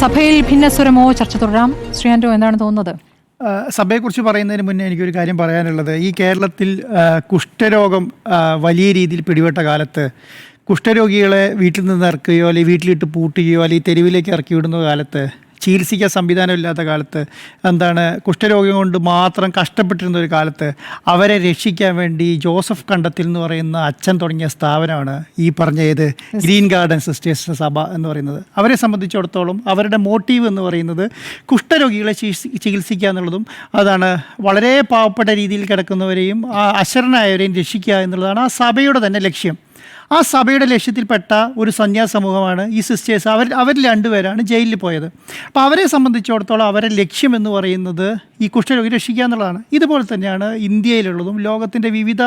സഭയിൽ ഭിന്നസ്വരമോ ചർച്ച തുടരാം? ശ്രീ ആൻഡോ എന്താണ് തോന്നുന്നത്? സഭയെക്കുറിച്ച് പറയുന്നതിന് മുന്നേ എനിക്കൊരു കാര്യം പറയാനുള്ളത്. ഈ കേരളത്തിൽ കുഷ്ഠരോഗം വലിയ രീതിയിൽ പിടിപെട്ട കാലത്ത് കുഷ്ഠരോഗികളെ വീട്ടിൽ നിന്ന് ഇറക്കുകയോ അല്ലെങ്കിൽ വീട്ടിലിട്ട് പൂട്ടുകയോ അല്ലെങ്കിൽ തെരുവിലേക്ക് ഇറക്കി വിടുന്ന കാലത്ത് ചികിത്സിക്കാൻ സംവിധാനമില്ലാത്ത കാലത്ത് എന്താണ് കുഷ്ഠരോഗം കൊണ്ട് മാത്രം കഷ്ടപ്പെട്ടിരുന്ന ഒരു കാലത്ത് അവരെ രക്ഷിക്കാൻ വേണ്ടി ജോസഫ് കണ്ടത്തിൽ എന്ന് പറയുന്ന അച്ഛൻ തുടങ്ങിയ സ്ഥാപനമാണ് ഈ പറഞ്ഞ ഏത് ഗ്രീൻ ഗാർഡൻ സിസ്റ്റേഴ്സ് സഭ എന്ന് പറയുന്നത്. അവരെ സംബന്ധിച്ചിടത്തോളം അവരുടെ മോട്ടീവ് എന്ന് പറയുന്നത് കുഷ്ഠരോഗികളെ ചികിത്സിക്കുക എന്നുള്ളതും അതാണ് വളരെ പാവപ്പെട്ട രീതിയിൽ കിടക്കുന്നവരെയും ആ അശരണായവരെയും രക്ഷിക്കുക എന്നുള്ളതാണ് ആ സഭയുടെ തന്നെ ലക്ഷ്യം. ആ സഭയുടെ ലക്ഷ്യത്തിൽപ്പെട്ട ഒരു സന്യാസ സമൂഹമാണ് ഈ സിസ്റ്റേഴ്സ് അവർ അവർ രണ്ടുപേരാണ് ജയിലിൽ പോയത്. അപ്പോൾ അവരെ സംബന്ധിച്ചിടത്തോളം അവരുടെ ലക്ഷ്യം എന്ന് പറയുന്നത് ഈ കുഷ്ഠരോഗി രക്ഷിക്കുക എന്നുള്ളതാണ്. ഇതുപോലെ തന്നെയാണ് ഇന്ത്യയിലുള്ളതും ലോകത്തിന്റെ വിവിധ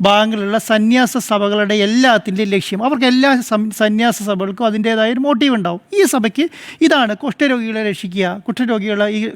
ഭാഗങ്ങളിലുള്ള സന്യാസ സഭകളുടെ എല്ലാത്തിന്റെയും ലക്ഷ്യം. അവർക്ക് എല്ലാ സന്യാസ സഭകൾക്കും അതിന്റേതായ ഒരു മോട്ടീവ് ഉണ്ടാവും. ഈ സഭയ്ക്ക് ഇതാണ് കുഷ്ഠരോഗികളെ രക്ഷിക്കുക. കുഷ്ഠരോഗികളെ ഈ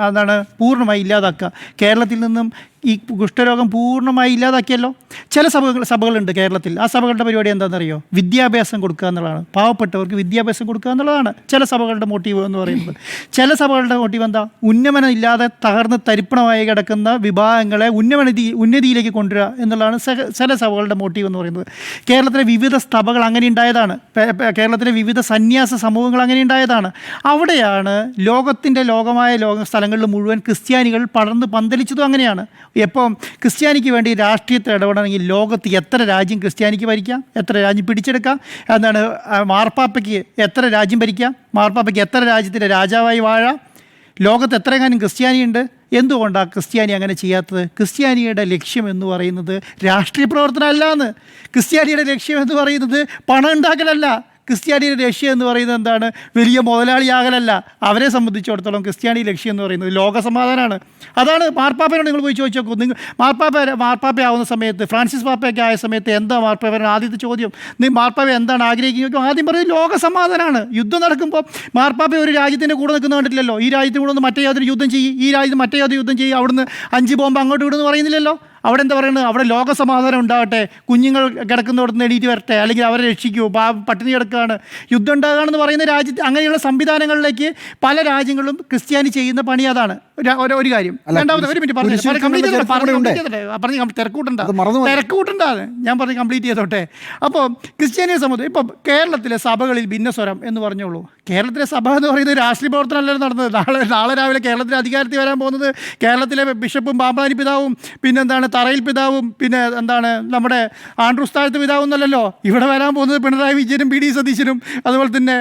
അതാണ് പൂർണമായി ഇല്ലാതാക്കുക. കേരളത്തിൽ നിന്നും ഈ കുഷ്ഠരോഗം പൂർണമായി ഇല്ലാതാക്കിയല്ലോ. ചില സഭകൾ സഭകളുണ്ട് കേരളത്തിൽ. ആ സഭകളുടെ പരിപാടി എന്താണെന്നറിയോ? വിദ്യാഭ്യാസം കൊടുക്കുക എന്നുള്ളതാണ്. പാവപ്പെട്ടവർക്ക് വിദ്യാഭ്യാസം കൊടുക്കുക എന്നുള്ളതാണ് ചില സഭകളുടെ മോട്ടീവ് എന്ന് പറയുന്നത്. ചില സഭകളുടെ മോട്ടീവ് എന്താ? ഉന്നമനം ഇല്ലാതെ തകർന്ന് തരിപ്പണമായി കിടക്കുന്ന വിഭാഗങ്ങളെ ഉന്നമനതി ഉന്നതിയിലേക്ക് കൊണ്ടുവരിക എന്നുള്ളതാണ് ചില സഭകളുടെ മോട്ടീവ് എന്ന് പറയുന്നത്. കേരളത്തിലെ വിവിധ സഭകൾ അങ്ങനെ ഉണ്ടായതാണ്. കേരളത്തിലെ വിവിധ സന്യാസ സമൂഹങ്ങൾ അങ്ങനെ ഉണ്ടായതാണ്. അവിടെയാണ് ലോകത്തിന്റെ ലോകമായ ലോക സ്ഥലങ്ങളിൽ മുഴുവൻ ക്രിസ്ത്യാനികൾ പടർന്ന് പന്തലിച്ചതും അങ്ങനെയാണ്. എപ്പം ക്രിസ്ത്യാനിക്ക് വേണ്ടി രാഷ്ട്രീയത്തിൽ ഇടപെടണമെങ്കിൽ ലോകത്ത് എത്ര രാജ്യം ക്രിസ്ത്യാനിക്ക് ഭരിക്കാം? എത്ര രാജ്യം പിടിച്ചെടുക്കാം? എന്താണ് മാർപ്പാപ്പയ്ക്ക് എത്ര രാജ്യം ഭരിക്കാം? മാർപ്പാപ്പയ്ക്ക് എത്ര രാജ്യത്തിന്റെ രാജാവായി വാഴാം? ലോകത്ത് എത്രയെങ്ങാനും ക്രിസ്ത്യാനിയുണ്ട്? എന്തുകൊണ്ടാണ് ക്രിസ്ത്യാനി അങ്ങനെ ചെയ്യാത്തത്? ക്രിസ്ത്യാനിയുടെ ലക്ഷ്യം എന്ന് പറയുന്നത് രാഷ്ട്രീയ പ്രവർത്തനം അല്ലാന്ന് ക്രിസ്ത്യാനിയുടെ ലക്ഷ്യം എന്ന് പറയുന്നത് പണം ഉണ്ടാക്കലല്ല ക്രിസ്ത്യാനിയുടെ ലക്ഷ്യം എന്ന് പറയുന്നത് എന്താണ്? വലിയ മുതലാളിയാകലല്ല. അവരെ സംബന്ധിച്ചിടത്തോളം ക്രിസ്ത്യാനി ലക്ഷ്യം എന്ന് പറയുന്നത് ലോകസമാധാനമാണ്. അതാണ് മാർപ്പാപ്പനോട് നിങ്ങൾ പോയി ചോദിച്ചു നോക്കൂ നിങ്ങൾ മാർപ്പാപ്പ മാർപ്പാപ്പയാവുന്ന സമയത്ത് ഫ്രാൻസിസ് പാപ്പയൊക്കെ ആയ സമയത്ത് എന്താ മാർപ്പാപ്പയുടെ ആദ്യത്തെ ചോദ്യം? നീ മാർപ്പാപ്പ എന്താണ് ആഗ്രഹിക്കുന്നത്? ആദ്യം പറയുന്നത് ലോകസമാധാനമാണ്. യുദ്ധം നടക്കുമ്പോൾ മാർപ്പാപ്പ ഒരു രാജ്യത്തിന്റെ കൂടെ നിൽക്കുന്ന കണ്ടിട്ടില്ലല്ലോ. ഈ രാജ്യത്തിന് കൂടെ ഒന്ന് മറ്റേ യാതൊരു യുദ്ധം ചെയ്യും ഈ രാജ്യത്ത് മറ്റേ യാതൊരു യുദ്ധം ചെയ്യും അവിടുന്ന് അഞ്ച് ബോംബ് അങ്ങോട്ട് വിടുന്നു പറയുന്നില്ലല്ലോ. അവിടെ എന്താ പറയുന്നത് അവിടെ ലോകസമാധാനം ഉണ്ടാവട്ടെ കുഞ്ഞുങ്ങൾ കിടക്കുന്നിടത്ത് എണീറ്റ് വരട്ടെ. അല്ലെങ്കിൽ അവരെ രക്ഷിക്കൂ. പാ പട്ടിണി കിടക്കുകയാണ്. യുദ്ധം ഉണ്ടാകുകയാണെന്ന് പറയുന്ന രാജ്യത്ത് അങ്ങനെയുള്ള സംവിധാനങ്ങളിലേക്ക് പല രാജ്യങ്ങളും ക്രിസ്ത്യാനി ചെയ്യുന്ന പണി അതാണ്. ഒരു- ഒരു- കാര്യം. രണ്ടാമത്തെ ഒരു മിനിറ്റ് പറഞ്ഞു കംപ്ലീറ്റ് ചെയ്തോട്ടെ. പറഞ്ഞു തിരക്കൂട്ടണ്ട. തിരക്കൂട്ടണ്ട ഞാൻ പറഞ്ഞ് കംപ്ലീറ്റ് ചെയ്തോട്ടെ. അപ്പോൾ ക്രിസ്ത്യാനിയെ സംബന്ധിച്ച് ഇപ്പം കേരളത്തിലെ സഭകളിൽ ഭിന്നസ്വരം എന്ന് പറഞ്ഞോളൂ കേരളത്തിലെ സഭ എന്ന് പറയുന്നത് രാഷ്ട്രീയ പ്രവർത്തനമല്ലല്ലോ നടന്നത്. നാളെ നാളെ രാവിലെ കേരളത്തിലെ അധികാരത്തിൽ വരാൻ പോകുന്നത് കേരളത്തിലെ ബിഷപ്പും പാമ്പാനി പിതാവും പിന്നെ എന്താണ് തറയിൽ പിതാവും പിന്നെ എന്താണ് നമ്മുടെ ആൻഡ്രൂസ്ഥാനത്ത് പിതാവും എന്നല്ലല്ലോ. ഇവിടെ വരാൻ പോകുന്നത് പിണറായി വിജയനും പി ഡി സതീശനും അതുപോലെ തന്നെ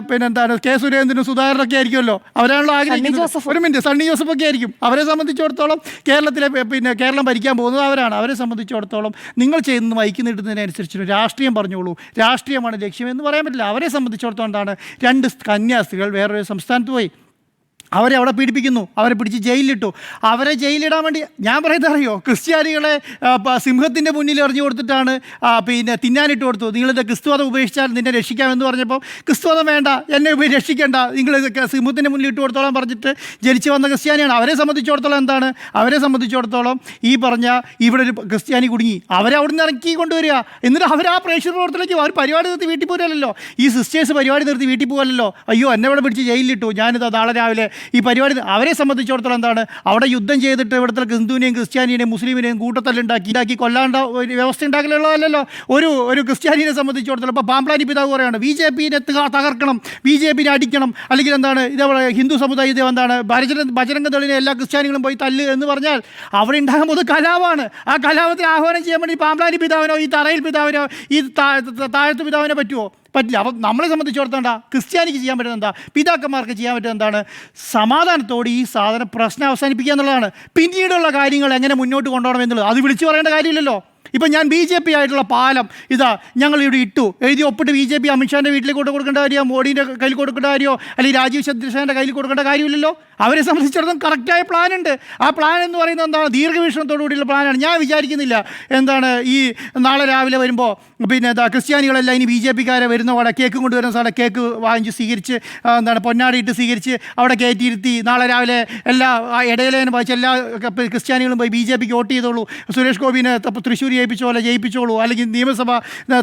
പിന്നെ എന്താണ് കെ സുരേന്ദ്രനും സുധാകരനൊക്കെ ആയിരിക്കുമല്ലോ. അവരാണല്ലോ ആഗ്രഹിക്കുന്നത്. ഒരു മിനിറ്റ് സണ്ണി ജോസഫ് ഒക്കെ ആയിരിക്കും. അവരെ സംബന്ധിച്ചിടത്തോളം കേരളത്തിലെ പിന്നെ കേരളം ഭരിക്കാൻ പോകുന്നത് അവരാണ്. അവരെ സംബന്ധിച്ചിടത്തോളം നിങ്ങൾ ചെയ്യുന്നത് മൈക്ക് രാഷ്ട്രീയം പറഞ്ഞോളൂ. രാഷ്ട്രീയമാണ് ലക്ഷ്യം എന്ന് പറയാൻ പറ്റില്ല. അവരെ സംബന്ധിച്ചിടത്തോളം എന്താണ്? രണ്ട് കന്യാസ്ത്രീകൾ വേറൊരു സംസ്ഥാനത്ത് പോയി. അവരെ അവിടെ പീഡിപ്പിക്കുന്നു. അവരെ പിടിച്ച് ജയിലിലിട്ടു. അവരെ ജയിലിടാൻ വേണ്ടി ഞാൻ പറയുന്നത് അറിയോ? ക്രിസ്ത്യാനികളെ സിംഹത്തിന്റെ മുന്നിൽ എറിഞ്ഞു കൊടുത്തിട്ടാണ് പിന്നെ തിന്നാനിട്ട് കൊടുത്തു നിങ്ങളിത് ക്രിസ്തുവതം ഉപേക്ഷിച്ചാൽ നിന്നെ രക്ഷിക്കാമെന്ന് പറഞ്ഞപ്പോൾ ക്രിസ്തുവതം വേണ്ട എന്നെ രക്ഷിക്കേണ്ട. നിങ്ങൾ സിംഹത്തിന്റെ മുന്നിൽ ഇട്ട് കൊടുത്തോളം പറഞ്ഞിട്ട് ജനിച്ചു വന്ന ക്രിസ്ത്യാനിയാണ്. അവരെ സംബന്ധിച്ചിടത്തോളം എന്താണ്? അവരെ സംബന്ധിച്ചിടത്തോളം ഈ പറഞ്ഞ ഇവിടെ ഒരു ക്രിസ്ത്യാനി കുടുങ്ങി. അവരെ അവിടെ നിന്ന് ഇറക്കി കൊണ്ടുവരിക. എന്നിട്ട് അവർ ആ പ്രേക്ഷക പ്രവർത്തനത്തിലേക്ക് അവർ പരിപാടി നിർത്തി വീട്ടിൽ പോരല്ലോ. ഈ സിസ്റ്റേഴ്സ് പരിപാടി നിർത്തി വീട്ടിൽ പോകല്ലോ അയ്യോ എന്നെ ഇവിടെ പിടിച്ച് ജയിലിലിട്ടു. ഞാനിത് നാളെ രാവിലെ ഈ പരിപാടി അവരെ സംബന്ധിച്ചിടത്തോളം എന്താണ്? അവിടെ യുദ്ധം ചെയ്തിട്ട് ഇവിടുത്തെ ഹിന്ദുവിനെയും ക്രിസ്ത്യാനിയെയും മുസ്ലിമിനെയും കൂട്ടത്തല്ലുണ്ടാക്കി ഉണ്ടാക്കി കൊല്ലാണ്ട ഒരു വ്യവസ്ഥ ഉണ്ടാക്കലുള്ളതല്ലോ ഒരു ഒരു ക്രിസ്ത്യാനിയെ സംബന്ധിച്ചിടത്തോളം ഇപ്പോൾ പാമ്പ്ലാനി പിതാവ് പറയുകയാണ് ബി ജെ പിനെ തകർക്കണം ബി ജെ പിനെ അടിക്കണം. അല്ലെങ്കിൽ എന്താണ് ഇതേപോലെ ഹിന്ദു സമുദായത്തെ എന്താണ് ഭജന ബജരംഗ ദളിനെ എല്ലാ ക്രിസ്ത്യാനികളും പോയി തല്ല് എന്ന് പറഞ്ഞാൽ അവിടെ ഉണ്ടാകുമ്പോൾ പോകുന്നത് കലാപമാണ്. ആ കലാപത്തിന് ആഹ്വാനം ചെയ്യാൻ വേണ്ടി പാമ്പ്ലാനി പിതാവിനോ ഈ തറയിൽ പിതാവിനോ ഈ താഴത്ത് പിതാവിനോ പറ്റുമോ പറ്റില്ല. അപ്പം നമ്മളെ സംബന്ധിച്ചിടത്തോളം എന്താ? ക്രിസ്ത്യാനിക്ക് ചെയ്യാൻ പറ്റുന്നത് എന്താ? പിതാക്കന്മാർക്ക് ചെയ്യാൻ പറ്റുന്നത് എന്താണ്? സമാധാനത്തോടെ ഈ സാധന പ്രശ്നം അവസാനിപ്പിക്കുക എന്നുള്ളതാണ്. പിന്നീടുള്ള കാര്യങ്ങൾ എങ്ങനെ മുന്നോട്ട് കൊണ്ടുപോകണം എന്നുള്ളത്. അത് വിളിച്ചു പറയേണ്ട കാര്യമില്ലല്ലോ. ഇപ്പം ഞാൻ ബി ജെ പി ആയിട്ടുള്ള പാലം ഇതാ ഞങ്ങൾ ഇവിടെ ഇട്ടു. എഴുതി ഒപ്പിട്ട് ബി ജെ പി അമിത്ഷാന്റെ വീട്ടിലേക്ക് കൊണ്ട് കൊടുക്കേണ്ട കാര്യമോ? മോഡീന്റെ കയ്യിൽ കൊടുക്കേണ്ട കാര്യമോ? അല്ലെങ്കിൽ രാജീവ് ചന്ദ്രശേഖരന്റെ കയ്യിൽ കൊടുക്കേണ്ട കാര്യമില്ലല്ലോ? അവരെ സംബന്ധിച്ചിടത്തോളം കറക്റ്റായ പ്ലാൻ ഉണ്ട് ആ പ്ലാൻ എന്ന് പറയുന്നത് എന്താണ്? ദീർഘവീക്ഷണത്തോടു കൂടിയുള്ള പ്ലാനാണ്. ഞാൻ വിചാരിക്കുന്നില്ല എന്താണ് ഈ നാളെ രാവിലെ വരുമ്പോൾ പിന്നെ എന്താ ക്രിസ്ത്യാനികളെല്ലാം ഇനി ബി ജെ പിക്കാരെ വരുന്ന അവിടെ കേക്ക് കൊണ്ടുവരുന്ന സ്ഥലം കേക്ക് വാങ്ങിച്ച് സ്വീകരിച്ച് എന്താണ് പൊന്നാടിയിട്ട് സ്വീകരിച്ച് അവിടെ കയറ്റിയിരുത്തി നാളെ രാവിലെ എല്ലാ ഇടയിലേനും വായിച്ച് എല്ലാ ക്രിസ്ത്യാനികളും പോയി ബി ജെ പിക്ക് വോട്ട് ചെയ്തോളൂ. സുരേഷ് ഗോപിനെ തൃശ്ശൂർ ജയിപ്പിച്ചോളൂ ജയിപ്പിച്ചോളൂ. അല്ലെങ്കിൽ നിയമസഭ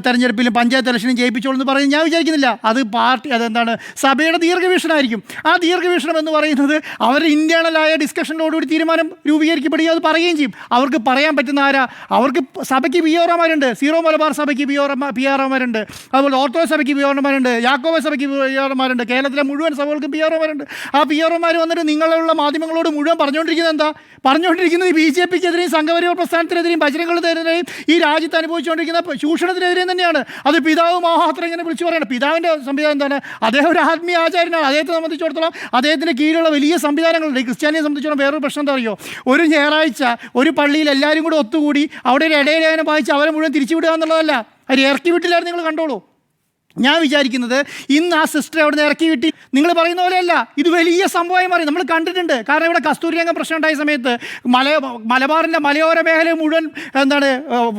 തെരഞ്ഞെടുപ്പിലും പഞ്ചായത്ത് ഇലക്ഷനും ജയിപ്പിച്ചോളൂ എന്ന് പറയുന്നത് ഞാൻ വിചാരിക്കുന്നില്ല. അത് പാർട്ടി അതെന്താണ്? സഭയുടെ ദീർഘവീക്ഷണമായിരിക്കും. ആ ദീർഘവീക്ഷണം എന്ന് പറയുന്നത് അവർ ഇന്റേണലായ ഡിസ്കഷനോടുകൂടി തീരുമാനം രൂപീകരിക്കപ്പെടുകയും അത് പറയുകയും ചെയ്യും. അവർക്ക് പറയാൻ പറ്റുന്ന ആരാ? അവർക്ക് സഭയ്ക്ക് പി ഓർമാരുണ്ട് സീറോ മലബാർ സഭയ്ക്ക് പി ഓറ പി ആർമാരുണ്ട് അതുപോലെ ഓർത്തോ സഭയ്ക്ക് പി ഓർമാരുണ്ട് യാക്കോബ സഭയ്ക്ക് പി ഓർമാരുണ്ട് കേരളത്തിലെ മുഴുവൻ സഭകൾക്ക് ആർമാരുണ്ട് ആ പി ആർമാർ വന്നിട്ട് നിങ്ങളുള്ള മാധ്യമങ്ങളോട് മുഴുവൻ പറഞ്ഞുകൊണ്ടിരിക്കുന്നത് എന്താ? പറഞ്ഞുകൊണ്ടിരിക്കുന്നത് ബി ജെ പിക്കെതിരെയും സംഘപരിവാർ പ്രസ്ഥാനത്തിനെതിരെയും ബജരംഗളത്തിനെതിരെയും ഈ രാജ്യത്ത് അനുഭവിച്ചുകൊണ്ടിരിക്കുന്ന ചൂഷണത്തിനെതിരെയും തന്നെയാണ്. അത് പിതാവ് മഹാത്ര ഇങ്ങനെ വിളിച്ചു പറയണം. പിതാവിന്റെ സംവിധാനം എന്താണ്? അദ്ദേഹം ഒരു ആത്മീയ ആചാര്യനാണ്. അദ്ദേഹത്തെ സംബന്ധിച്ചിടത്തോളം അദ്ദേഹത്തിന്റെ കീഴിലുള്ള വലിയ സംവിധാനങ്ങളുണ്ട്. ഈ ക്രിസ്ത്യാനിയെ സംബന്ധിച്ചിടത്തോളം വേറൊരു പ്രശ്നം എന്താ അറിയോ? ഒരു ഞായറാഴ്ച ഒരു പള്ളിയിൽ എല്ലാവരും കൂടെ ഒത്തുകൂടി അവിടെ ഒരു ഇടയിലേഖനം വായിച്ച് അവരെ മുഴുവൻ തിരിച്ചുവിടുക എന്നുള്ളതല്ല. അത് ഇറക്കി വിട്ടില്ലായിരുന്നു നിങ്ങൾ കണ്ടോളൂ. ഞാൻ വിചാരിക്കുന്നത് ഇന്ന് ആ സിസ്റ്റർ അവിടെ നിന്ന് ഇറക്കി കിട്ടി നിങ്ങൾ പറയുന്ന പോലെയല്ല. ഇത് വലിയ സംഭവമായി മാറി. നമ്മൾ കണ്ടിട്ടുണ്ട്. കാരണം ഇവിടെ കസ്തൂരിരംഗ പ്രശ്നം ഉണ്ടായ സമയത്ത് മല മലബാറിന്റെ മലയോര മേഖല മുഴുവൻ എന്താണ്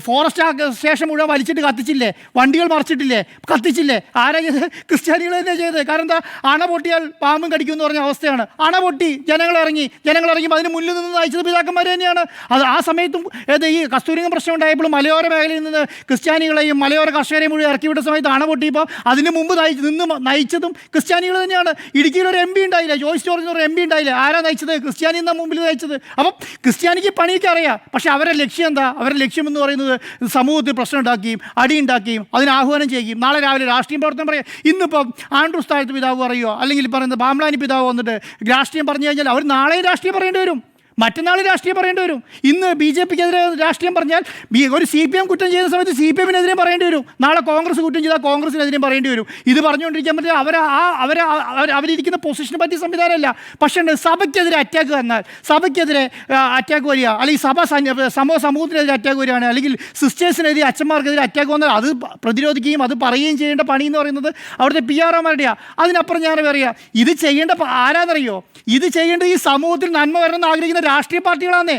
ഫോറസ്റ്റ് സ്റ്റേഷൻ മുഴുവൻ വലിച്ചിട്ട് കത്തിച്ചില്ലേ? വണ്ടികൾ മറിച്ചിട്ടില്ലേ? കത്തിച്ചില്ലേ? ആരാ ചെയ്ത് ക്രിസ്ത്യാനികൾ തന്നെ ചെയ്തത്. കാരണം എന്താ? അണ പൊട്ടിയാൽ പാമ്പും കടിക്കുമെന്ന് പറഞ്ഞ അവസ്ഥയാണ്. അണ പൊട്ടി ജനങ്ങൾ ഇറങ്ങി. ജനങ്ങൾ ഇറങ്ങിയപ്പോൾ അതിന് മുന്നിൽ നിന്ന് നയിച്ചത് പിതാക്കന്മാർ തന്നെയാണ്. അത് ആ സമയത്തും ഏത് ഈ കസ്തൂരിരംഗ പ്രശ്നം ഉണ്ടായപ്പോൾ മലയോര മേഖലയിൽ നിന്ന് ക്രിസ്ത്യാനികളെയും മലയോര കർഷകരെയും മുഴുവൻ ഇറക്കി വിട്ട സമയത്ത് അണ പൊട്ടിയപ്പോൾ അതിന് മുമ്പ് നയിച്ച് നിന്ന് നയിച്ചതും ക്രിസ്ത്യാനികൾ തന്നെയാണ്. ഇടുക്കിയിൽ ഒരു എം പി ഉണ്ടായില്ല. ജോയിസ് ജോർജ് ഒരു എം പി ഉണ്ടായില്ല. ആരാ നയിച്ചത്? ക്രിസ്ത്യാനി എന്ന മുമ്പിൽ നയിച്ചത്? അപ്പം ക്രിസ്ത്യാനിക്ക് പണിയൊക്കെ അറിയാം. പക്ഷേ അവരുടെ ലക്ഷ്യം എന്താ? അവരുടെ ലക്ഷ്യം എന്ന് പറയുന്നത് സമൂഹത്തിൽ പ്രശ്നം ഉണ്ടാക്കുകയും അടി ഉണ്ടാക്കുകയും അതിന് ആഹ്വാനം ചെയ്യുകയും നാളെ രാവിലെ രാഷ്ട്രീയം പ്രവർത്തനം പറയാം. ഇന്നിപ്പം ആൻഡ്രൂസ് താഴത്ത് പിതാവ് പറയുമോ അല്ലെങ്കിൽ പറയുന്നത് ബാംലാനി പിതാവ് വന്നിട്ട് രാഷ്ട്രീയം പറഞ്ഞു കഴിഞ്ഞാൽ അവർ നാളെയും രാഷ്ട്രീയം പറയേണ്ടി വരും. മറ്റന്നാൾ രാഷ്ട്രീയം പറയേണ്ടി വരും. ഇന്ന് ബി ജെ പിക്കെതിരെ രാഷ്ട്രീയം പറഞ്ഞാൽ ബി ഒരു സി പി എം കുറ്റം ചെയ്യുന്ന സമയത്ത് സി പി എമ്മിനെതിരെ പറയേണ്ടി വരും. നാളെ കോൺഗ്രസ് കുറ്റം ചെയ്താൽ കോൺഗ്രസിനെതിരെയും പറയേണ്ടി വരും. ഇത് പറഞ്ഞുകൊണ്ടിരിക്കാൻ പറ്റില്ല. അവർ ആ അവർ അവരിരിക്കുന്ന പൊസിഷനെ പറ്റി സംവിധാനമല്ല. പക്ഷേ സഭയ്ക്കെതിരെ അറ്റാക്ക് വന്നാൽ സഭയ്ക്കെതിരെ അറ്റാക്ക് വരിക അല്ലെങ്കിൽ സഭ സമൂഹ സമൂഹത്തിനെതിരെ അറ്റാക്ക് വരികയാണ് അല്ലെങ്കിൽ സിസ്റ്റേഴ്സിനെതിരെ അച്ഛന്മാർക്കെതിരെ അറ്റാക്ക് വന്നാൽ അത് പ്രതിരോധിക്കുകയും അത് പറയുകയും ചെയ്യേണ്ട പണി എന്ന് പറയുന്നത് അവിടുത്തെ പി ആർ ഒമാരുടെയാണ് അതിനപ്പുറം ഞാൻ പറയുക ഇത് ചെയ്യേണ്ട ആരാന്നറിയോ? ഇത് ചെയ്യേണ്ടത് ഈ സമൂഹത്തിൽ നന്മ വരണം എന്ന് ആഗ്രഹിക്കുന്ന രാഷ്ട്രീയ പാർട്ടികളാന്നേ.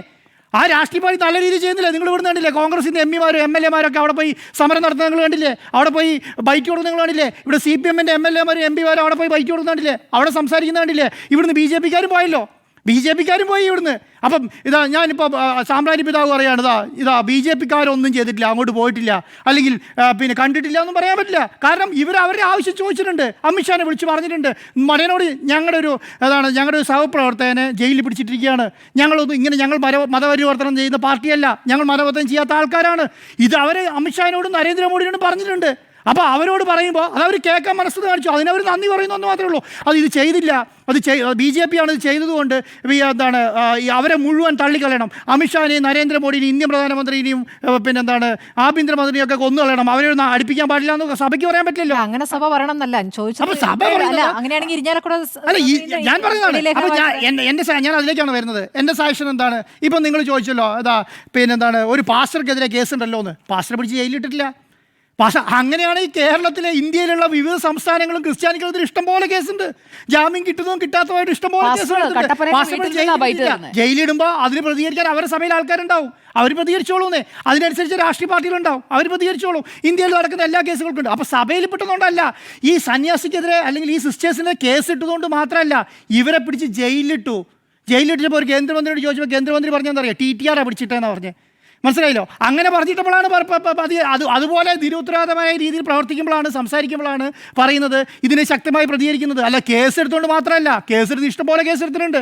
ആ രാഷ്ട്രീയ പാർട്ടി നല്ല രീതിയിൽ ചെയ്യുന്നില്ല? നിങ്ങൾ ഇവിടെ കണ്ടില്ലേ? കോൺഗ്രസിന്റെ എം പിമാരും എം എൽ എമാരൊക്കെ അവിടെ പോയി സമരം നടത്തുന്നത് നിങ്ങൾ കണ്ടില്ലേ? അവിടെ പോയി ബൈക്ക് കൊടുക്കുന്ന നിങ്ങൾ കണ്ടില്ലേ? ഇവിടെ സി പി എമ്മിന്റെ എം എൽ എമാരും എം പിമാരും അവിടെ പോയി ബൈക്ക് കൊടുക്കുന്ന കണ്ടില്ലേ? അവിടെ സംസാരിക്കുന്ന കണ്ടില്ലേ? ഇവിടുന്ന് ബി ജെ പിക്കാരും പോയല്ലോ. ബി ജെ പിക്കാരും പോയി ഇവിടുന്ന്. അപ്പം ഇതാ ഞാനിപ്പോൾ സാമ്രാജ്യ പിതാവ് പറയാണ് ഇതാ ഇതാ ബി ജെ പിക്കാരൊന്നും ചെയ്തിട്ടില്ല അങ്ങോട്ട് പോയിട്ടില്ല. അല്ലെങ്കിൽ പിന്നെ കണ്ടിട്ടില്ല എന്നും പറയാൻ പറ്റില്ല. കാരണം ഇവർ അവരുടെ ആവശ്യം ചോദിച്ചിട്ടുണ്ട്. അമിത്ഷാനെ വിളിച്ച് പറഞ്ഞിട്ടുണ്ട്. മടയനോട് ഞങ്ങളുടെ ഒരു അതാണ് ഞങ്ങളുടെ ഒരു സഹപ്രവർത്തകനെ ജയിലിൽ പിടിച്ചിട്ടിരിക്കുകയാണ്. ഞങ്ങളൊന്നും ഇങ്ങനെ ഞങ്ങൾ മര മതപരിവർത്തനം ചെയ്യുന്ന പാർട്ടിയല്ല. ഞങ്ങൾ മതപരിവർത്തനം ചെയ്യാത്ത ആൾക്കാരാണ്. ഇത് അവർ അമിത്ഷാനോടും നരേന്ദ്രമോദിയോടും പറഞ്ഞിട്ടുണ്ട്. അപ്പോൾ അവരോട് പറയുമ്പോൾ അത് അവർ കേൾക്കാൻ മനസ്സിൽ കാണിച്ചു. അതിനവർ നന്ദി പറയുന്നു എന്ന് മാത്രമേ ഉള്ളൂ. അത് ഇത് ചെയ്തില്ല. അത് ചെയ് ബി ജെ പി ആണ് ഇത് ചെയ്തതുകൊണ്ട് എന്താണ് അവരെ മുഴുവൻ തള്ളിക്കളയണം. അമിത്ഷാനെയും നരേന്ദ്രമോദിനെയും ഇന്ത്യൻ പ്രധാനമന്ത്രിനെയും പിന്നെ എന്താണ് ആഭ്യന്തരമന്ത്രിയും ഒക്കെ കൊന്നു കളയണം അവരെ ഒന്നും അടുപ്പിക്കാൻ പാടില്ല എന്ന് സഭയ്ക്ക് പറയാൻ പറ്റില്ലല്ലോ. അങ്ങനെ സഭ പറയണം എന്നല്ല. സഭ അങ്ങനെയാണെങ്കിൽ അല്ല ഞാൻ പറയുന്നതാണ് അപ്പോൾ ഞാൻ. എന്റെ ഞാൻ അതിലേക്കാണ് വരുന്നത്. എന്റെ സാക്ഷൻ എന്താണ്? ഇപ്പം നിങ്ങൾ ചോദിച്ചല്ലോ അതാ പിന്നെന്താണ് ഒരു പാസ്റ്റർക്കെതിരെ കേസുണ്ടല്ലോ എന്ന് പാസ്റ്റർ പിടിച്ച് ജയിലിട്ടിട്ടില്ല പക്ഷെ അങ്ങനെയാണ് ഈ കേരളത്തിലെ ഇന്ത്യയിലുള്ള വിവിധ സംസ്ഥാനങ്ങളും ക്രിസ്ത്യാനികൾക്കും ഇഷ്ടംപോലെ കേസുണ്ട്. ജാമ്യം കിട്ടുന്നതും കിട്ടാത്തതുമായിട്ട് ഇഷ്ടംപോലെ കേസുണ്ട്. ജയിലിടുമ്പോൾ അതിന് പ്രതികരിക്കാൻ അവരുടെ സഭയിൽ ആൾക്കാരുണ്ടാവും. അവർ പ്രതികരിച്ചോളൂന്നേ. അതിനനുസരിച്ച് രാഷ്ട്രീയ പാർട്ടികളുണ്ടാവും. അവർ പ്രതികരിച്ചോളും. ഇന്ത്യയിൽ നടക്കുന്ന എല്ലാ കേസുകൾക്കും ഉണ്ട്. അപ്പോൾ സഭയിൽ പെട്ടതുകൊണ്ടല്ല ഈ സന്യാസിക്കെതിരെ അല്ലെങ്കിൽ ഈ സിസ്റ്റേഴ്സിനെ കേസ് ഇട്ടതുകൊണ്ട് മാത്രമല്ല ഇവരെ പിടിച്ച് ജയിലിലിട്ടു. ജയിലിലിട്ടപ്പോൾ ഒരു കേന്ദ്രമന്ത്രിയോട് ചോദിച്ചപ്പോൾ കേന്ദ്രമന്ത്രി പറഞ്ഞെന്നറിയാം ടി ടി ആറാണ് പിടിച്ചിട്ടെന്നാണ് പറഞ്ഞത് മനസ്സിലായല്ലോ? അങ്ങനെ പറഞ്ഞിട്ടപ്പോഴാണ് അത് അത് അതുപോലെ നിരുത്തരവാദമായ രീതിയിൽ പ്രവർത്തിക്കുമ്പോഴാണ് സംസാരിക്കുമ്പോഴാണ് പറയുന്നത് ഇതിനെ ശക്തമായി പ്രതികരിക്കുന്നത്. അല്ല കേസ് എടുത്തുകൊണ്ട് മാത്രമല്ല കേസ് എടുത്ത് ഇഷ്ടംപോലെ കേസ് എടുത്തിട്ടുണ്ട്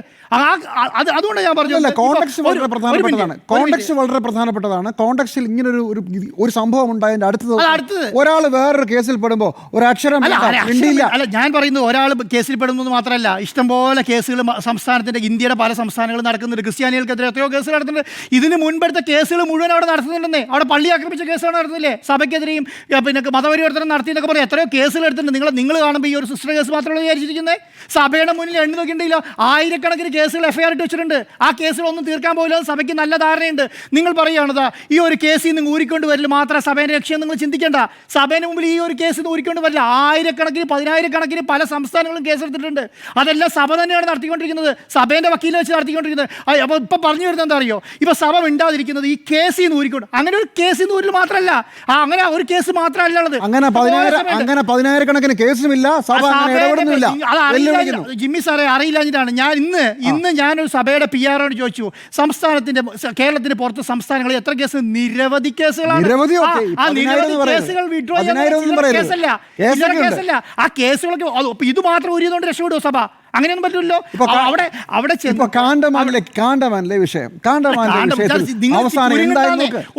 അത് അതുകൊണ്ട് ഞാൻ പറഞ്ഞു ഒരു- വളരെ പ്രധാനപ്പെട്ടതാണ്. കോണ്ടക്സ്. വളരെ പ്രധാനപ്പെട്ടതാണ്. കോണ്ടക്സിൽ ഇങ്ങനെ ഒരു ഒരു സംഭവം ഉണ്ടായതിന്റെ അടുത്തത്. ഒരാൾ വേറൊരു കേസിൽ പെടുമ്പോൾ ഒരു അക്ഷരം അല്ല ഞാൻ പറയുന്നത് ഒരാൾ കേസിൽ പെടുന്നത് മാത്രമല്ല ഇഷ്ടംപോലെ കേസുകൾ സംസ്ഥാനത്തിന്റെ ഇന്ത്യയുടെ പല സംസ്ഥാനങ്ങളും നടക്കുന്നുണ്ട്. ക്രിസ്ത്യാനികൾക്കെതിരെ എത്രയോ കേസുകൾ നടത്തുന്നുണ്ട് ഇതിന് മുൻപെടുത്ത കേസുകൾ മുഴുവൻ അവിടെ നടത്തുന്നുണ്ടെന്നേ. അവിടെ പള്ളി ആക്രമിച്ച കേസുകൾ നടത്തുന്നില്ലേ? സഭയ്ക്കെതിരെയും പിന്നെ മതപരിവർത്തനം നടത്തി എന്നൊക്കെ പറയും എത്രയോ കേസുകൾ എടുത്തിട്ടുണ്ട്. നിങ്ങൾ നിങ്ങൾ കാണുമ്പോൾ ഈ ഒരു സിസ്റ്റർ കേസ് മാത്രമേ വിചാരിച്ചിരിക്കുന്നത് സഭയുടെ മുന്നിൽ എണ്ണി നോക്കിയിട്ടില്ല ആയിരക്കണക്കിന് കേസുകൾ എഫ്ഐആർ ഇട്ട് വെച്ചിട്ടുണ്ട്. ആ കേസുകളൊന്നും തീർക്കാൻ പോലും സഭയ്ക്ക് നല്ല ധാരണയുണ്ട്. നിങ്ങൾ പറയുകയാണതാ ഈ ഒരു കേസിൽ നിന്ന് ഊരിക്കൊണ്ട് വരൽ മാത്രം സഭയുടെ ലക്ഷ്യം നിങ്ങൾ ചിന്തിക്കേണ്ട. സഭേന്റെ മുമ്പിൽ ഈ ഒരു കേസ് ഊരിക്കൊണ്ട് വരില്ല ആയിരക്കണക്കിന് പതിനായിരക്കണക്കിന് പല സംസ്ഥാനങ്ങളും കേസെടുത്തിട്ടുണ്ട് അതെല്ലാം സഭ തന്നെയാണ് നടത്തിക്കൊണ്ടിരിക്കുന്നത്. സഭയുടെ വക്കീൽ വെച്ച് നടത്തിക്കൊണ്ടിരിക്കുന്നത്. അപ്പോൾ ഇപ്പം പറഞ്ഞു വരുന്നത് എന്താ അറിയോ? ഇപ്പോൾ സഭ മിണ്ടാതിരിക്കുന്നത് ഈ കേസിൽ നിന്ന് ഊരിക്കൊണ്ട്. അങ്ങനെ ഒരു കേസിൽ നിന്ന് ഊരിൽ മാത്രമല്ല ആ അങ്ങനെ ഒരു കേസ് മാത്രമല്ല ഉള്ളത്. അങ്ങനെ പതിനായിരം അങ്ങനെ പതിനായിരക്കണക്കിന് കേസുമില്ല സഭ അങ്ങനെ ഇടപെടുന്നില്ല. അറിയില്ല- ജിമ്മി സാറേ അറിയില്ലാഞ്ഞിട്ടാണ് ഞാൻ ഇന്ന് ഇന്ന് ഞാനൊരു സഭയുടെ പി ആറോട് ചോദിച്ചു. സംസ്ഥാനത്തിന്റെ സ- കേരളത്തിന്റെ പുറത്ത് സംസ്ഥാനങ്ങളിൽ എത്ര കേസ്? നിരവധി കേസുകളാണ്. നിരവധി ആ, ഒക്കെ. ഈ ആ പതിനായിരം നിരവധി എന്ന് പറയുന്നത്. കേസുകൾ withdraw ചെയ്യാൻ പതിനായിരം ഒന്നും ചില്ലറ പറയരുത്. കേസല്ല. കേസൊക്കെ ഉണ്ട്. കേസല്ല. ആ കേസുകളൊക്കെ അത് ഇത് മാത്രം ഊരിയതുകൊണ്ട് രക്ഷപ്പെടുമോ സഭ? അങ്ങനെയൊന്നും പറ്റില്ലല്ലോ അവിടെ അവിടെ കാണ്ടമാനിലെ കാണ്ടമാനിലെ വിഷയം. കാണ്ടമാനിലെ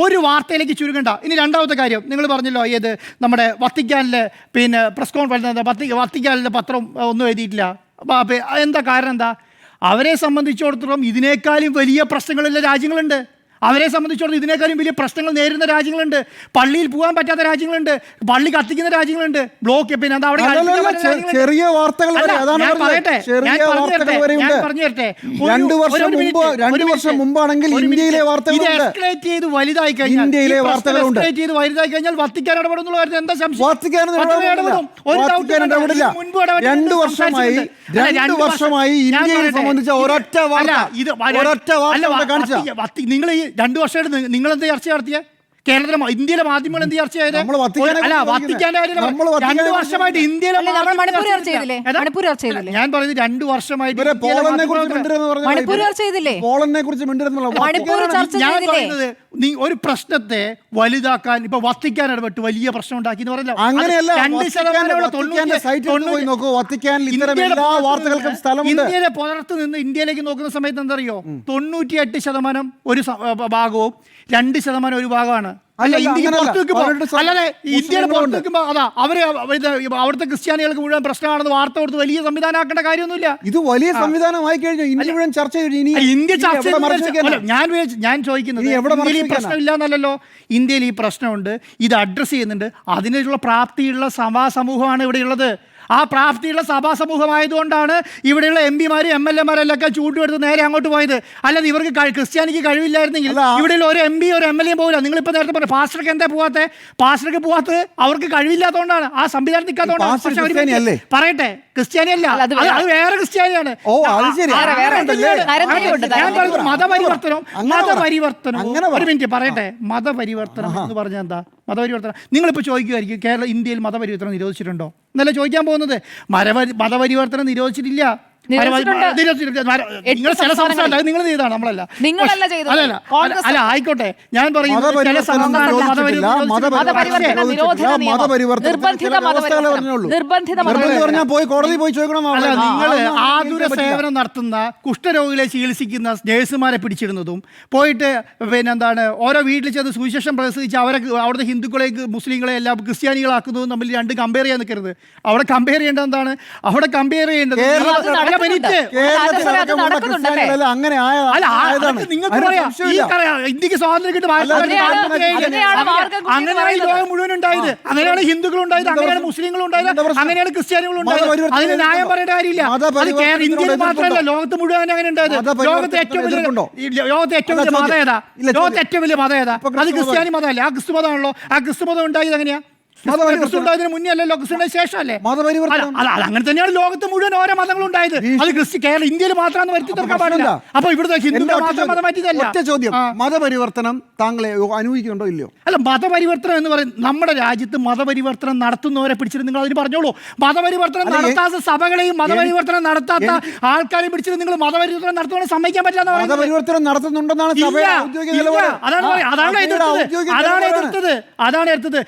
ഒരു വാർത്തയിലേക്ക് ചുരുങ്ങണ്ട. ഇനി രണ്ടാമത്തെ കാര്യം നിങ്ങൾ പറഞ്ഞല്ലോ ഏത് നമ്മുടെ വത്തിക്കാനിലെ പിന്നെ പ്രസ് കോൺഫറൻസ് വത്തി വത്തിക്കാനിലെ പത്രം ഒന്നും എഴുതിയിട്ടില്ല. എന്താ കാരണം എന്താ? അവരെ സംബന്ധിച്ചിടത്തോളം ഇതിനേക്കാളും വലിയ പ്രശ്നങ്ങളുള്ള രാജ്യങ്ങളുണ്ട്. അവരെ സംബന്ധിച്ചിടത്തോളം ഇതിനേക്കാളും വലിയ പ്രശ്നങ്ങൾ നേരിടുന്ന രാജ്യങ്ങളുണ്ട്. പള്ളിയിൽ പോകാൻ പറ്റാത്ത രാജ്യങ്ങളുണ്ട്. പള്ളി കത്തിക്കുന്ന രാജ്യങ്ങളുണ്ട്. ബ്ലോക്ക് പിന്നെ എന്താ അവിടെ. ചെറിയ വാർത്തകൾ ഞാൻ പറയട്ടെ, ഞാൻ പറഞ്ഞു തരട്ടെ. രണ്ട് വർഷം മുമ്പ് രണ്ട് വർഷം മുമ്പാണെങ്കിൽ ഇന്ത്യയിലെ ചെയ്ത് വലുതായി കഴിഞ്ഞാൽ ഇന്ത്യയിലെ വാർത്തകളുണ്ട്. ചെയ്ത് വലുതായി കഴിഞ്ഞാൽ വത്തിക്കാൻ ഇടപെടുന്നുള്ള കാര്യത്തിൽ എന്താ സംശയം? വത്തിക്കാൻ ഇടപെടില്ല. രണ്ട് വർഷമായി രണ്ട് വർഷമായി ഇന്ത്യയെ സംബന്ധിച്ച ഒരൊറ്റ വാർത്ത ഒരൊറ്റ വാർത്ത കാണിച്ച നിങ്ങൾ ഈ രണ്ടു വർഷമായിട്ട് നിങ്ങൾ എന്താ ചർച്ച നടത്തിയ? കേരളത്തിലെ ഇന്ത്യയിലെ മാധ്യമങ്ങൾ എന്ത് ചർച്ച ചെയ്തത് അല്ല വത്തിക്കാന്റെ രണ്ട് വർഷമായിട്ട് ഇന്ത്യയിലെ? ഞാൻ പറയുന്നത് രണ്ട് വർഷമായിട്ട് ഞാൻ? പറയുന്നത് നീ ഒരു പ്രശ്നത്തെ വലുതാക്കാൻ ഇപ്പൊ വത്തിക്കാൻ ഇടപെട്ട് വലിയ പ്രശ്നം ഉണ്ടാക്കി എന്ന് പറഞ്ഞാൽ അങ്ങനെയല്ല രണ്ട് ശതമാനം ഇന്ത്യയിലെ പുറത്ത് നിന്ന് ഇന്ത്യയിലേക്ക് നോക്കുന്ന സമയത്ത് എന്തറിയോ? തൊണ്ണൂറ്റിയെട്ട് ശതമാനം ഒരു ഭാഗവും രണ്ട് ശതമാനം ഒരു ഭാഗമാണ്. അല്ല ഇന്ത്യയ്ക്ക്. പുറത്ത് അല്ലാതെ ഇന്ത്യയുടെ പുറത്ത്. അതാ അവർ അവിടുത്തെ ക്രിസ്ത്യാനികൾക്ക് മുഴുവൻ പ്രശ്നമാണെന്ന് വാർത്ത കൊടുത്ത് വലിയ സംവിധാനമാക്കേണ്ട കാര്യമൊന്നുമില്ല. ഇത് വലിയ സംവിധാനമായി കഴിഞ്ഞു. ഇന്ത്യ മുഴുവൻ ചർച്ച ഇനി ഇന്ത്യ ചർച്ച ഞാൻ ഞാൻ ചോദിക്കുന്നത് പ്രശ്നമില്ലാന്നല്ലോ ഇന്ത്യയിൽ ഈ ഇന്ത്യയിൽ പ്രശ്നമുണ്ട്. ഇത് അഡ്രസ്സ് ചെയ്യുന്നുണ്ട്. അതിനുള്ള പ്രാപ്തിയുള്ള സഭാ സമൂഹമാണ് ഇവിടെ ഉള്ളത് ആ പ്രാപ്തിയുള്ള സഭാ സമൂഹമായതുകൊണ്ടാണ് ഇവിടെയുള്ള എം പിമാരും എം എൽ എമാരെല്ലാം ചൂണ്ടുവെടുത്ത് നേരെ അങ്ങോട്ട് പോയത്. അല്ലാതെ ഇവർക്ക് ക്രിസ്ത്യാനിക്ക് കഴിവില്ലായിരുന്നെങ്കിൽ ഇവിടെയുള്ള ഒരു എം പി ഒരു എം എൽ എ പോകില്ല നിങ്ങളിപ്പോൾ നേരത്തെ പറഞ്ഞു പാസ്റ്റർക്ക് എന്താ പോവാത്തെ? പാസ്റ്റർക്ക് പോകാത്തത് അവർക്ക് കഴിവില്ലാത്തതുകൊണ്ടാണ്. ആ സംവിധാനം നിൽക്കാത്തതുകൊണ്ടാണ്? പറയട്ടെ ക്രിസ്ത്യാനി അല്ല അത് വേറെ. ക്രിസ്ത്യാനിയാണ്. മതപരിവർത്തനം മതപരിവർത്തനം. ഒരു മിനിറ്റ് പറയട്ടെ. മതപരിവർത്തനം എന്ന് പറഞ്ഞാൽ എന്താ? മതപരിവർത്തനം. നിങ്ങളിപ്പോൾ ചോദിക്കുമായിരിക്കും കേരള ഇന്ത്യയിൽ മതപരിവർത്തനം നിരോധിച്ചിട്ടുണ്ടോ? എന്നല്ല ചോദിക്കാൻ പോകുന്നത് മരപരി മതപരിവർത്തനം നിരോധിച്ചിട്ടില്ല. നിങ്ങൾ ചില. സംസ്ഥാനം നിങ്ങൾ ചെയ്താണ് നമ്മളല്ല. നിങ്ങളല്ല ചെയ്തത്. അല്ലല്ല അല്ല ആയിക്കോട്ടെ. ഞാൻ പറയുന്നത് പോയി കോടതി പോയി ചോദിക്കണം അല്ല. നിങ്ങൾ ആതുര സേവനം നടത്തുന്ന കുഷ്ഠരോഗികളെ ചികിത്സിക്കുന്ന നേഴ്സുമാരെ പിടിച്ചിടുന്നതും പോയിട്ട് പിന്നെ എന്താണ് ഓരോ വീട്ടിൽ ചെന്ന് സുവിശേഷം പ്രസംഗിച്ച് അവരെ അവിടുത്തെ ഹിന്ദുക്കളെ മുസ്ലിങ്ങളെ എല്ലാം ക്രിസ്ത്യാനികളാക്കുന്നതും തമ്മിൽ രണ്ട് കമ്പയർ ചെയ്യാൻ നിൽക്കരുത്. അവിടെ കമ്പയർ ചെയ്യേണ്ടത് എന്താണ്? അവിടെ കമ്പയർ ചെയ്യേണ്ടത് അങ്ങനെ ഇന്ത്യയ്ക്ക് സ്വാതന്ത്ര്യം കിട്ടും അങ്ങനെയാണ് ഈ ലോകം മുഴുവൻ ഉണ്ടായത്. അങ്ങനെയാണ് ഹിന്ദുക്കൾ ഉണ്ടായത് അങ്ങനെയാണ് മുസ്ലിങ്ങൾ ഉണ്ടായത് അങ്ങനെയാണ് ക്രിസ്ത്യാനികൾ ഉണ്ടായത് അതിന് ന്യായം? പറയേണ്ട കാര്യമില്ല. അത് ഇന്ത്യയിൽ മാത്രമല്ല ലോകത്ത് മുഴുവൻ അങ്ങനെ ഉണ്ടായത്. ലോകത്തെ ഏറ്റവും വലിയ മത ലോകത്തെ ഏറ്റവും വലിയ മതം ഏതാ? ലോകത്തെ ഏറ്റവും വലിയ മതം ഏതാ? അത് ക്രിസ്ത്യാനി മതമല്ല. ആ ക്രിസ്തു മതമാണല്ലോ ആ ക്രിസ്തു മതം ഉണ്ടായത് എങ്ങനെയാ. ക്രിസ്തു ഉണ്ടായതിന് മുന്നേ അല്ലല്ലോ ക്രിസ്തുവിന്റെ ശേഷമല്ലേ? മതപരിവർത്തനം. അല്ല, അല്ല, അങ്ങനെ തന്നെയാണ് ലോകത്ത് മുഴുവൻ ഓരോ മതങ്ങളും ഉണ്ടായത് അത് ക്രിസ്തു കേരള ഇന്ത്യയിൽ മാത്രമാണ് വരുത്തി തീർക്കാൻ പാടില്ല. അപ്പൊ ഇവിടുത്തെ ഹിന്ദുക്കൾ മാത്രം. മതം മാറ്റിയതല്ല ഒറ്റ ചോദ്യം. മതപരിവർത്തനം താങ്കളെ അനുഭവിക്കുന്നുണ്ടോ ഇല്ലയോ? അല്ല മതപരിവർത്തനം എന്ന് പറയും നമ്മുടെ രാജ്യത്ത് മതപരിവർത്തനം നടത്തുന്നവരെ പിടിച്ചിട്ട് നിങ്ങൾ അതിന് പറഞ്ഞോളൂ. മതപരിവർത്തനം നടത്താത്ത സഭകളെയും മതപരിവർത്തനം നടത്താത്ത ആൾക്കാരെയും പിടിച്ചിട്ട് നിങ്ങൾ മതപരിവർത്തനം നടത്തുന്ന സമ്മതിക്കാൻ എന്ന് മതപരിവർത്തനം നടത്തുന്നുണ്ടെന്നാണ് അതാണ് അതാണ് എതിർത്തത് അതാണ്. എതിർത്തത് അതാണ് എതിർത്തത്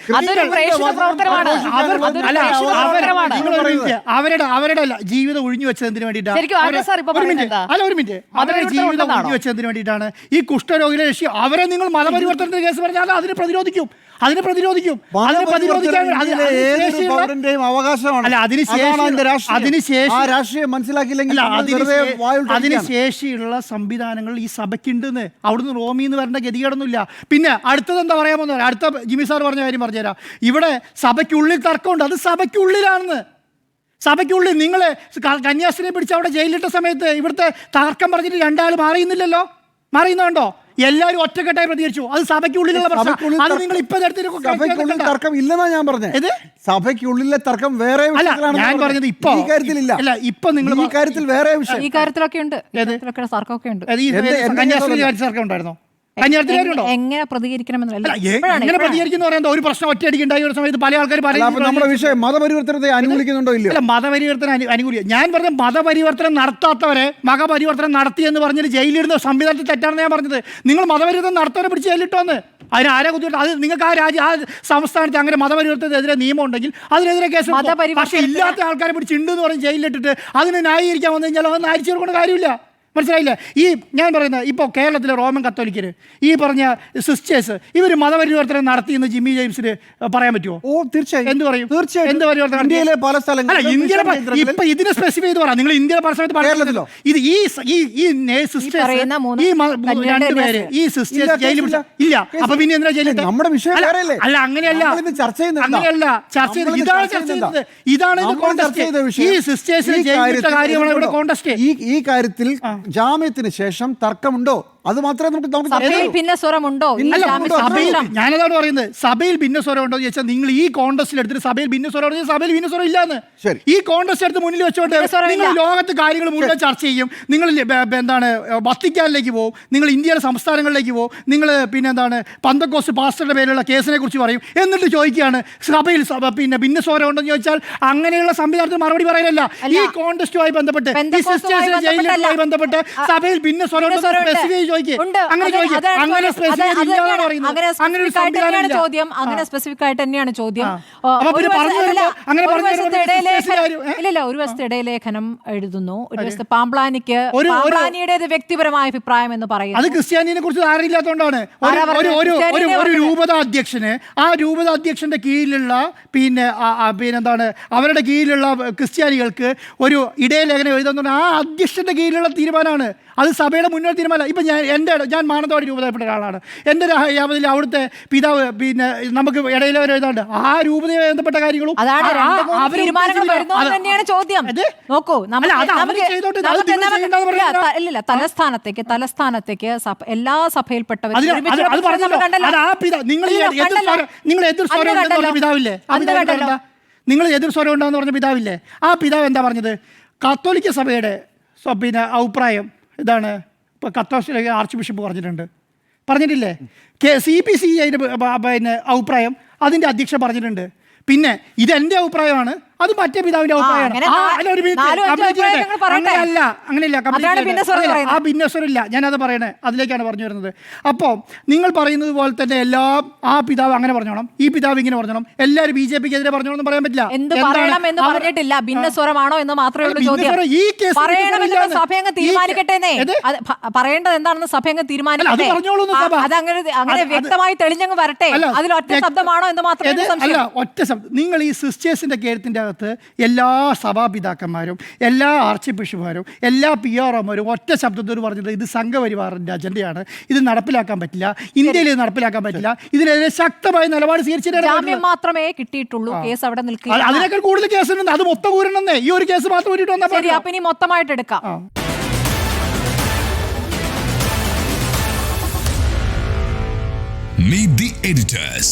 പ്രവർത്തനമാണ് അവർ അല്ല അവർ നിങ്ങൾ ഒരു മിനിറ്റ്. അവരുടെ അവരുടെ അല്ല ജീവിതം ഒഴിഞ്ഞു വെച്ചത് എന്തിനു വേണ്ടിയിട്ടാണ് ശരിക്കും ആര്യ സാർ ഇപ്പൊ ഒരു. പറയുന്നത് എന്താ? അല്ല ഒരു മിനിറ്റ് അവരുടെ മതപരിവർത്തനം ജീവിതം ഉണ്ടെന്നാണോ? ഒഴിഞ്ഞു വെച്ചത് എന്തിനു വേണ്ടിയിട്ടാണ് ഈ കുഷ്ഠരോഗിയുടെ രക്ഷി അവരെ നിങ്ങൾ മതപരിവർത്തനത്തിന്റെ കേസ് പറഞ്ഞാൽ അതിനെ പ്രതിരോധിക്കും അതിനെ പ്രതിരോധിക്കും. അതിനെ പ്രതിരോധിക്കാൻ അവകാശമാണ്. അല്ല, അതിനുശേഷം അതിനുശേഷം രാഷ്ട്രീയം. മനസ്സിലാക്കിയില്ലെങ്കിൽ അതിന്. ശേഷിയുള്ള സംവിധാനങ്ങൾ ഈ സഭയ്ക്കുണ്ടെന്ന് അവിടുന്ന് റോമിൽ നിന്ന് വരേണ്ട ഗതികേടൊന്നുമില്ല. പിന്നെ അടുത്തത് എന്താ പറയാൻ പോകുന്നത്? അടുത്ത ജിമി സാർ പറഞ്ഞ കാര്യം പറഞ്ഞുതരാം. ഇവിടെ സഭയ്ക്കുള്ളിൽ തർക്കമുണ്ട്. അത് സഭയ്ക്കുള്ളിലാണെന്ന്. സഭയ്ക്കുള്ളിൽ നിങ്ങൾ കന്യാസ്ത്രീയെ പിടിച്ച് അവിടെ ജയിലിട്ട സമയത്ത് ഇവിടുത്തെ തർക്കം പറഞ്ഞിട്ട് രണ്ടാൾ മാറിയുന്നില്ലല്ലോ? മാറിയുന്നുണ്ടോ എല്ലാവരും ഒറ്റക്കെട്ടായി പ്രതികരിച്ചു. അത് സഭയ്ക്കുള്ളിലുള്ള പ്രശ്നം. സഭയ്ക്കുള്ളിൽ അത് നിങ്ങൾ ഇപ്പൊ സഭയ്ക്കുള്ളിൽ തർക്കം ഇല്ലെന്നാ ഞാൻ പറഞ്ഞത്? സഭയ്ക്കുള്ളിലെ തർക്കം വേറെ ഞാൻ പറഞ്ഞത്. ഇപ്പൊ ഈ കാര്യത്തിലില്ല അല്ല ഇപ്പൊ നിങ്ങൾ ഈ കാര്യത്തിൽ വേറെ വിഷയം. ഈ കാര്യത്തിലൊക്കെ ഉണ്ട് തർക്കമൊക്കെ ഉണ്ട്. ഉണ്ടായിരുന്നോ? കന്യാസ്ത്രീ കാര്യമുണ്ടോ? എങ്ങനെ പ്രതികരിക്കണമെന്ന്. പ്രതികരിക്കുന്നു പറയുന്നത് ഒരു പ്രശ്നം ഒറ്റയടിക്ക് ഉണ്ടായി ഒരു സമയത്ത് പല ആൾക്കാർ പല നമ്മുടെ വിഷയം മതപരിവർത്തനത്തെ അനുകൂലിക്കുന്നുണ്ടോ ഇല്ല അല്ല മതപരിവർത്തനം അനു- അനുകൂലിക്കുക ഞാൻ പറഞ്ഞ മതപരിവർത്തനം നടത്താത്തവരെ മതപരിവർത്തനം നടത്തി എന്ന് പറഞ്ഞിട്ട് ജയിലിടുന്ന സംവിധാനത്തിൽ തെറ്റാണെന്ന് ഞാൻ പറഞ്ഞത്. നിങ്ങൾ മതപരിവർത്തനം നടത്തവരെ പിടിച്ച് ജയിലിട്ടോന്ന് അതിന് ആരെ കുത്തിയിട്ട് അത് നിങ്ങൾക്ക് ആ രാജ്യം ആ സംസ്ഥാനത്ത് അങ്ങനെ മതപരിവർത്തനത്തിനെതിരെ നിയമം ഉണ്ടെങ്കിൽ അതിനെതിരെ കേസ്. പക്ഷേ ഇല്ലാത്ത ആൾക്കാരെ പിടിച്ച് ഉണ്ട് എന്ന് പറഞ്ഞ് ജയിലിലിട്ടിട്ട് അതിനെ ന്യായീകരിക്കാൻ വന്നു കഴിഞ്ഞാൽ അത് ന്യായീകരിച്ചു കൊടുക്കേണ്ട കാര്യമില്ല. മനസ്സിലായില്ലേ? ഈ ഞാൻ പറയുന്നത് ഇപ്പോൾ കേരളത്തിലെ റോമൻ കത്തോലിക്കർ ഈ പറഞ്ഞ സിസ്റ്റേഴ്സ് ഇവർ മതപരിവർത്തനം നടത്തി എന്ന് ജിമ്മി ജെയിംസിന് പറയാൻ പറ്റുമോ ഓ തീർച്ചയായും. എന്ത് പറയും? തീർച്ചയായും എന്ത് പരിവർത്തനം ഇന്ത്യയിലെ പല സ്ഥലങ്ങളിൽ ഇന്ത്യയിലെ ഇപ്പൊ ഇതിനെ സ്പെസിഫൈ ചെയ്ത് പറ. നിങ്ങൾ ഇന്ത്യയിലെ പല സമയത്ത് കേരളത്തിലോ? ഇത് ഈ ഈ സിസ്റ്റേഴ്സ് ഈ രണ്ടുപേര് ഈ സിസ്റ്റേഴ്സ് ജയിലിൽ ഇല്ല. അപ്പൊ പിന്നെ എന്തിനാ ജയിലിൽ നമ്മുടെ വിഷയം അല്ല, അല്ല അങ്ങനെയല്ല. നമ്മളിന്ന് ചർച്ച ചെയ്യുന്നത് അങ്ങനെയല്ല ചർച്ച ചെയ്യുന്നത് ഇതാണ് ചർച്ച ചെയ്തത്. ഇതാണ് ഈ സിസ്റ്റേഴ്സിനെ ജയിലിട്ട കാര്യമാണ് ഇവിടെ എന്തുകൊണ്ടോ? കോണ്ടസ്റ്റ് ഈ ഈ കാര്യത്തിൽ ജാമ്യത്തിന് ശേഷം തർക്കമുണ്ടോ? അത് മാത്രമേ നമുക്ക് നമുക്ക് ഭിന്നസ്വരമുണ്ടോ സഭയിൽ ഉണ്ടോ? ഞാനതാണ് പറയുന്നത് സഭയിൽ ഭിന്നസ്വരം ഉണ്ടോ എന്ന് ചോദിച്ചാൽ നിങ്ങൾ ഈ കോൺടസ്റ്റിൽ എടുത്തിട്ട് സഭയിൽ ഭിന്നസ്വരം ഉണ്ടോ സഭയിൽ ഭിന്നസ്വരം ഇല്ലാന്ന്. ഈ കോൺടസ്റ്റ് എടുത്ത് മുന്നിൽ വെച്ചോട്ടെ നിങ്ങൾ. ലോകത്ത് കാര്യങ്ങൾ മുഴുവൻ ചർച്ച ചെയ്യും നിങ്ങൾ എന്താണ് വത്തിക്കാനിലേക്ക് പോകും നിങ്ങൾ ഇന്ത്യയുടെ സംസ്ഥാനങ്ങളിലേക്ക് പോകും നിങ്ങൾ പിന്നെ എന്താണ് പന്തക്കോസ് പാസ്റ്ററുടെ പേരിലുള്ള കേസിനെ കുറിച്ച് പറയും എന്നിട്ട് ചോദിക്കുകയാണ് സഭയിൽ സഭ- പിന്നെ ഭിന്നസ്വരം ഉണ്ടെന്ന് ചോദിച്ചാൽ അങ്ങനെയുള്ള സംവിധാനത്തിന് മറുപടി പറയാനല്ല. ഈ കോൺടസ്റ്റുമായി ബന്ധപ്പെട്ട് ഈ സിസ്റ്റേഴ്സിന്റെ സിസ്റ്റേഴ്സിനെ ജയിലുമായി ബന്ധപ്പെട്ട് സഭയിൽ ഭിന്നസ്വരം. സ്പെസിഫൈ ഉണ്ട്. അങ്ങനെ അത് ചോദ്യം. അത്. പറയുന്നത്? അങ്ങനെ സ്പെസിഫിക് ആയിട്ട് തന്നെയാണ് ചോദ്യം. ആ. ഒരു വശത്ത് ഇടയിലേഖനം-? ഇല്ലില്ല എഴുതുന്നു. ഒരു വശത്ത് പാമ്പ്ലാനിക്ക് പാമ്പ്ലാനിയുടേത് വ്യക്തിപരമായ അഭിപ്രായം എന്ന് അത് പറയുന്നു ക്രിസ്ത്യാനിനെ കുറിച്ച് ധാരണയില്ലാത്തതുകൊണ്ടാണ് ഒരു? രൂപത അധ്യക്ഷന് ആ രൂപത അധ്യക്ഷന്റെ കീഴിലുള്ള പിന്നെ ആ- ആ പിന്നെ എന്താണ് അവരുടെ കീഴിലുള്ള ക്രിസ്ത്യാനികൾക്ക് ഒരു ഇടയലേഖനം എഴുതുന്നുണ്ട് ആ അധ്യക്ഷന്റെ കീഴിലുള്ള തീരുമാനമാണ്. അത് സഭയുടെ മുന്നോട്ട് തീരുമാനമല്ല. ഇപ്പം ഞാൻ എന്റെ ഞാൻ മാനന്തവാടി രൂപതയപ്പെട്ട ഒരാളാണ്. എന്റെ യാവതിൽ അവിടുത്തെ പിതാവ് പിന്നെ നമുക്ക് ഇടയിലവർ എഴുതാണ്ട് ആ രൂപതയുമായി ബന്ധപ്പെട്ട കാര്യങ്ങളും ഇല്ല, തലസ്ഥാനത്തേക്ക് തലസ്ഥാനത്തേക്ക് എല്ലാ സഭയിൽപ്പെട്ടവരും നിങ്ങൾ എതിർ പിതാവില്ലേ? ആ പിതാവ് എന്താ നിങ്ങൾ എതിർ സ്വരം ഉണ്ടെന്ന് പറഞ്ഞ പിതാവില്ലേ? ആ പിതാവ് എന്താ പറഞ്ഞത്? കത്തോലിക്ക സഭയുടെ പിന്നെ അഭിപ്രായം ഇതാണ്. കത്തോലിക്ക ആർച്ച് ബിഷപ്പ് പറഞ്ഞിട്ടുണ്ട്. പറഞ്ഞിട്ടില്ലേ? കെ സി പി സി അതിന്റെ പിന്നെ അഭിപ്രായം അതിന്റെ അധ്യക്ഷ പറഞ്ഞിട്ടുണ്ട്. പിന്നെ ഇതെന്റെ അഭിപ്രായമാണ് അത് മറ്റേ പിതാവിന്റെ അഭിപ്രായമാണ്. അങ്ങനെയല്ല. ആ ഭിന്നസ്വരമില്ല. ഞാനത് പറയണേ. അതിലേക്കാണ് പറഞ്ഞു വരുന്നത്. അപ്പോൾ നിങ്ങൾ പറയുന്നത് പോലെ തന്നെ എല്ലാം ആ പിതാവ് അങ്ങനെ പറഞ്ഞോണം. ഈ പിതാവ് ഇങ്ങനെ പറഞ്ഞോണം. എല്ലാവരും ബി ജെ പിക്ക് എതിരെ പറഞ്ഞോണം എന്ന് പറയാൻ പറ്റില്ല. എന്ത് പറയണം എന്ന് പറഞ്ഞിട്ടില്ല. ഭിന്നസ്വരമാണോ എന്ന് മാത്രമേ ഉള്ളൂ ചോദ്യം. ഈ കേസ് സഭയങ്ങ് തീരുമാനിക്കട്ടെ പറയേണ്ടത് എന്താണെന്ന് സഭയങ്ങ് തീരുമാനിക്കട്ടെ. അത് അങ്ങനെ അങ്ങനെ വ്യക്തമായി തെളിഞ്ഞങ്ങ് വരട്ടെ. അതിൽ ഒറ്റ ശബ്ദമാണോ എന്ന് മാത്രമേ അല്ല ഒറ്റ ശബ്ദം. നിങ്ങൾ ഈ സിസ്റ്റേഴ്സിന്റെ കേരളത്തിന്റെ അകത്ത് എല്ലാ സഭാപിതാക്കന്മാരും എല്ലാ ആർച്ച് ബിഷപ്പുമാരും എല്ലാ പി ആർ ഒമാരും ഒറ്റ ശബ്ദത്തോട് പറഞ്ഞത് ഇത് സംഘപരിവാറിന്റെ അജണ്ടയാണ്. ഇത് നടപ്പിലാക്കാൻ പറ്റില്ല. ഇന്ത്യയിൽ ഇത് നടപ്പിലാക്കാൻ പറ്റില്ല. ഇതിനെതിരെ ശക്തമായ നിലപാട് സ്വീകരിച്ചിട്ടാണ് മാത്രമേ കിട്ടിയിട്ടുള്ളൂ കേസ് അവിടെ നിൽക്കുക. അതിനേക്കാൾ കൂടുതൽ കേസുണ്ട്. അത് മൊത്തം കൂരണമെന്നേ ഈ ഒരു കേസ് മാത്രം ഊരിട്ട് വന്നാൽ? അപ്പൊ ഇനി മൊത്തമായിട്ട് എടുക്കാം. Meet the editors.